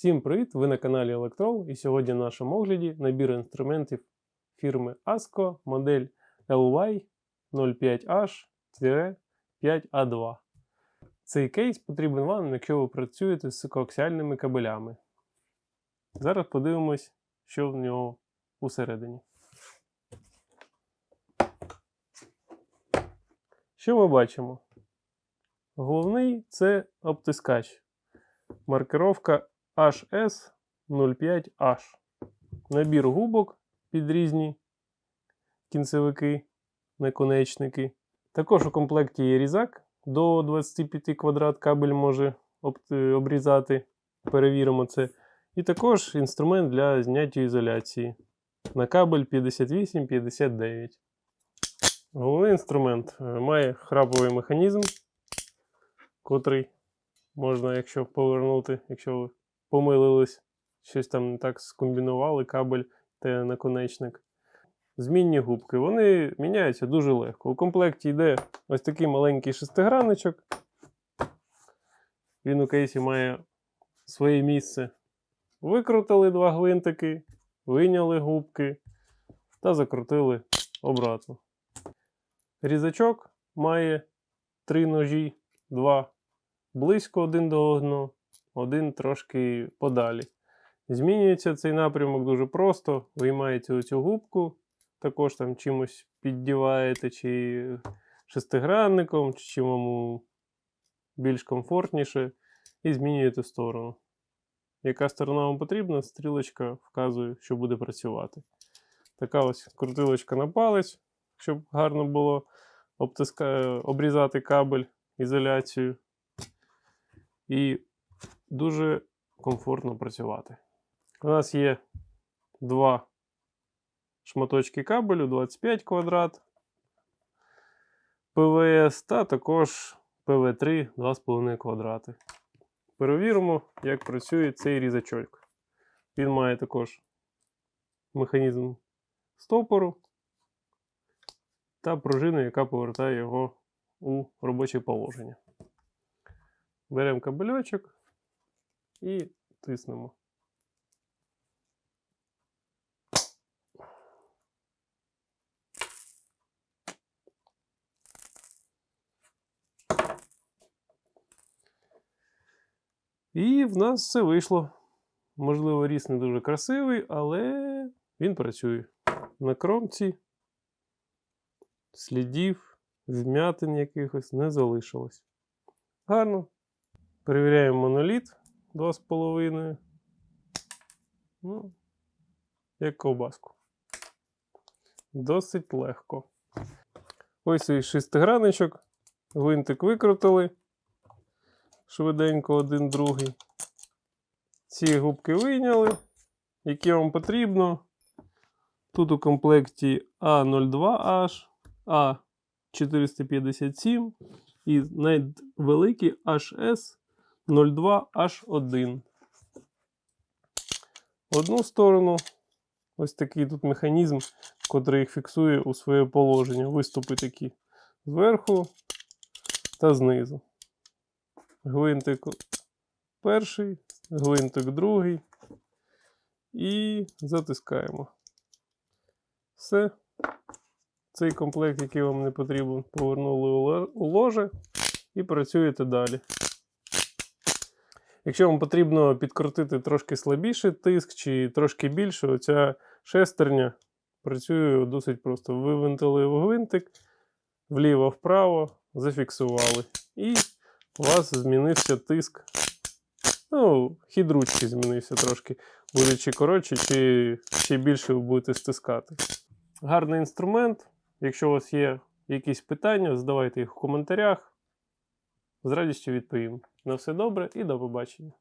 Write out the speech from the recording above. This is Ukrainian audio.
Всім привіт! Ви на каналі Electrol і сьогодні в нашому огляді набір інструментів фірми ASCO модель LY 05H-5A2. Цей кейс потрібен вам, якщо ви працюєте з коаксіальними кабелями. Зараз подивимось, що в нього усередині. Що ми бачимо? Головний це обтискач. Маркировка HS05H. Набір губок під різні кінцевики, наконечники. Також у комплекті є різак. До 25 квадрат кабель може обрізати. Перевіримо це. І також інструмент для зняття ізоляції на кабель 58-59. Головний інструмент е, має храповий механізм, котрий можна, якщо повернути, якщо ви помилились, щось там не так скомбінували, кабель та наконечник. Змінні губки. Вони міняються дуже легко. У комплекті йде ось такий маленький шестигранничок. Він у кейсі має своє місце. Викрутили два гвинтики, вийняли губки та закрутили обратно. Різачок має три ножі, два близько один до одного, один трошки подалі. Змінюється цей напрямок дуже просто. Виймаєте оцю губку, також там чимось піддіваєте, чи шестигранником, чи чим вам більш комфортніше, і змінюєте сторону. Яка сторона вам потрібна, стрілочка вказує, що буде працювати. Така ось крутилочка на палець, щоб гарно було обтиска... обрізати кабель, ізоляцію і дуже комфортно працювати. У нас є два шматочки кабелю 25 квадрат ПВС та також ПВ3 2,5 квадрати. Перевіримо, як працює цей різачок. Він має також механізм стопору та пружину, яка повертає його у робоче положення. Беремо кабельочок і тиснемо. І в нас все вийшло. Можливо, ріс не дуже красивий, але він працює. На кромці слідів, вмятин якихось не залишилось. Гарно. Перевіряємо моноліт 2,5. Ну, як ковбаску. Досить легко. Ось і шестиграничок. Гвинтик викрутили. Швиденько один другий. Ці губки вийняли. Які вам потрібно. Тут у комплекті А02H, А457 і найвеликий HS02H1. Одну сторону ось такий тут механізм, котрий їх фіксує у своє положення. Виступи такі зверху та знизу. Гвинтик перший, гвинтик другий. І затискаємо. Все. Цей комплект, який вам не потрібен, повернули у ложе і працюєте далі. Якщо вам потрібно підкрутити трошки слабіший тиск чи трошки більше, оця шестерня працює досить просто. Вивинтили гвинтик, вліво-вправо, зафіксували. І у вас змінився тиск. Ну, хід ручки змінився трошки. Буде чи коротше, чи ще більше ви будете стискати. Гарний інструмент. Якщо у вас є якісь питання, задавайте їх в коментарях. З радістю відповім. На все добре і до побачення.